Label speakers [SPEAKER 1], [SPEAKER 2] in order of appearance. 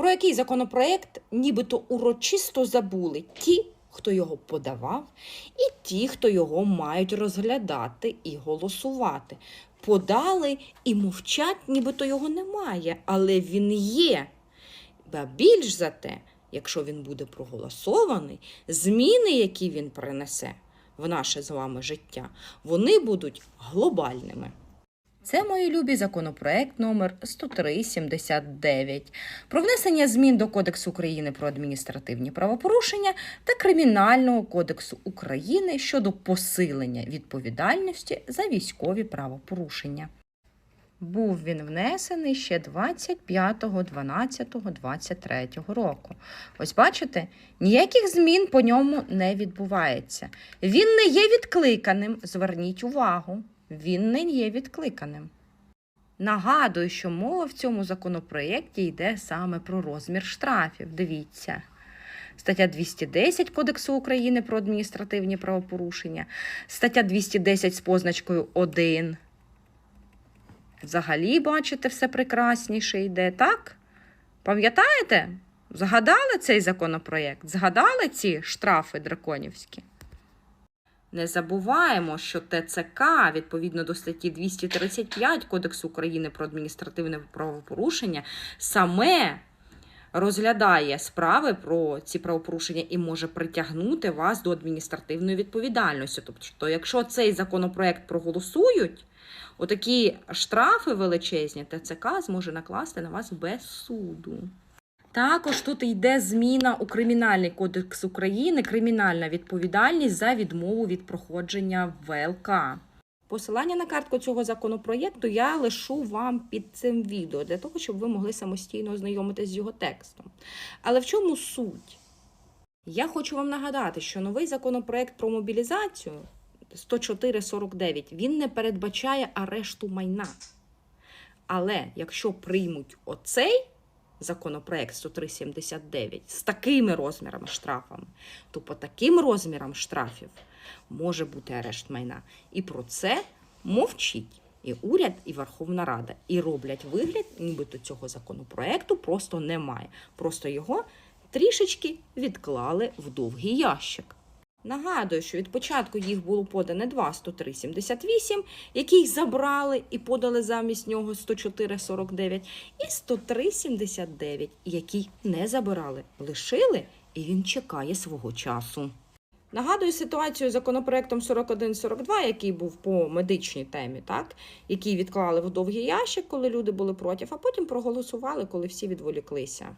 [SPEAKER 1] про який законопроект нібито урочисто забули ті, хто його подавав, і ті, хто його мають розглядати і голосувати. Подали і мовчать, нібито його немає, але він є. Ба більш за те, якщо він буде проголосований, зміни, які він принесе в наше з вами життя, вони будуть глобальними. Це мої любі законопроект номер 10379 про внесення змін до Кодексу України про адміністративні правопорушення та Кримінального кодексу України щодо посилення відповідальності за військові правопорушення. Був він внесений ще 25.12.23 року. Ось бачите, ніяких змін по ньому не відбувається. Він не є відкликаним. Зверніть увагу, він не є відкликаним. Нагадую, що мова в цьому законопроєкті йде саме про розмір штрафів. Дивіться. Стаття 210 Кодексу України про адміністративні правопорушення, стаття 210 з позначкою 1. Взагалі, бачите, все прекрасніше йде, так? Пам'ятаєте? Згадали цей законопроєкт? Згадали ці штрафи драконівські? Не забуваємо, що ТЦК відповідно до статті 235 Кодексу України про адміністративне правопорушення саме розглядає справи про ці правопорушення і може притягнути вас до адміністративної відповідальності. Тобто, якщо цей законопроект проголосують, отакі штрафи величезні ТЦК зможе накласти на вас без суду. Також тут йде зміна у Кримінальний кодекс України, кримінальна відповідальність за відмову від проходження ВЛК. Посилання на картку цього законопроєкту я лишу вам під цим відео для того, щоб ви могли самостійно ознайомитись з його текстом. Але в чому суть? Я хочу вам нагадати, що новий законопроект про мобілізацію 104.49 він не передбачає арешту майна. Але якщо приймуть оцей законопроект 103.79 з такими розмірами штрафами, то по таким розмірам штрафів може бути арешт майна. І про це мовчить і уряд, і Верховна Рада. І роблять вигляд, нібито цього законопроекту просто немає. Просто його трішечки відклали в довгий ящик. Нагадую, що від початку їх було подане два 103,78, яких забрали і подали замість нього 104,49, і 103,79, який не забирали, лишили, і він чекає свого часу. Нагадую ситуацію з законопроектом 4142, який був по медичній темі, так? який відклали в довгий ящик, коли люди були проти, а потім проголосували, коли всі відволіклися.